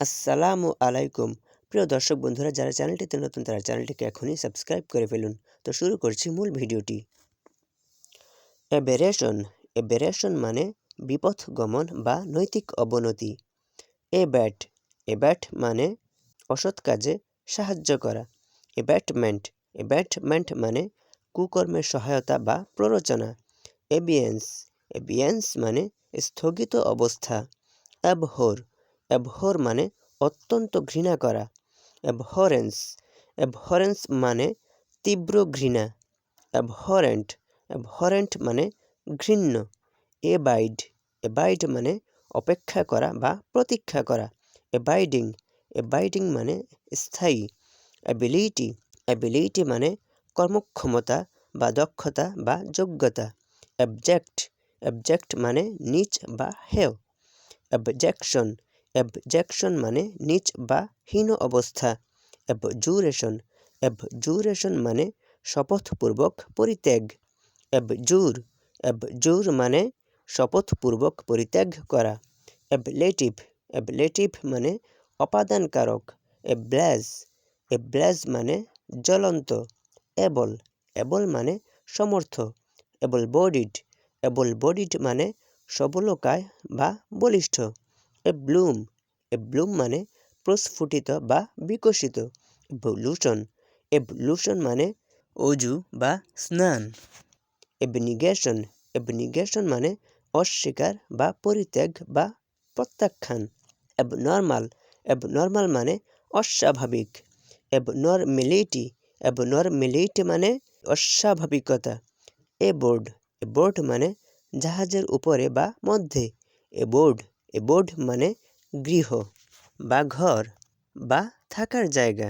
আসসালামু আলাইকুম। প্রিয় দর্শক বন্ধুরা, যারা চ্যানেলটিতে নতুন, তারা চ্যানেলটিকে এখনই সাবস্ক্রাইব করে ফেলুন। তো শুরু করছি মূল ভিডিওটি। এবেরেশন এবেরেশন মানে বিপথ গমন বা নৈতিক অবনতি। এ ব্যাট এ ব্যাট মানে অসৎ কাজে সাহায্য করা। এব্যাটমেন্ট এব্যাটমেন্ট মানে কুকর্মের সহায়তা বা প্ররোচনা। এবিয়েন্স এবিয়েন্স মানে স্থগিত অবস্থা। অ্যাবহোর অ্যাবহোর মানে অত্যন্ত ঘৃণা করা। অ্যাবহরেন্স অ্যাবহরেন্স মানে তীব্র ঘৃণা। অ্যাবহরেন্ট অ্যাবহরেন্ট মানে ঘৃণ্য। এবাইড এবাইড মানে অপেক্ষা করা বা প্রতীক্ষা করা। এবাইডিং এবাইডিং মানে স্থায়ী। অ্যাবিলিটি অ্যাবিলিটি মানে কর্মক্ষমতা বা দক্ষতা বা যোগ্যতা। অ্যাবজেক্ট অ্যাবজেক্ট মানে নিচ বা হেয় অ্যাবজেকশন অ্যাবজেকশন মানে নিচ বা হীন অবস্থা। অ্যাবজুরেশন অ্যাবজুরেশন মানে শপথপূর্বক পরিত্যাগ। অ্যাবজুর অ্যাবজুর মানে শপথপূর্বক পরিত্যাগ করা। অ্যাবলেটিভ অ্যাবলেটিভ মানে অপাদানকারক। এব্লাজ এব্লাজ মানে জ্বলন্ত। এবল এবল মানে সমর্থ। এবল বডিড এবল বডিড মানে সবলকায় বা বলিষ্ঠ। এ ব্লুম এ ব্লুম মানে প্রস্ফুটিত বা বিকশিত। এভলিউশন এভলিউশন মানে অজু বা স্নান। এবনিগেশন এবনিগেশন মানে অস্বীকার বা পরিত্যাগ বা প্রত্যাখ্যান। অ্যাবনর্মাল অ্যাবনর্মাল মানে অস্বাভাবিক। অ্যাবনর্মেলিটি অ্যাবনর্মেলিটি মানে অস্বাভাবিকতা। এ বোর্ড এ বোর্ড মানে জাহাজের উপরে বা মধ্যে। এ বোর্ড এ বোর্ড মানে গৃহ বা ঘর বা থাকার জায়গা।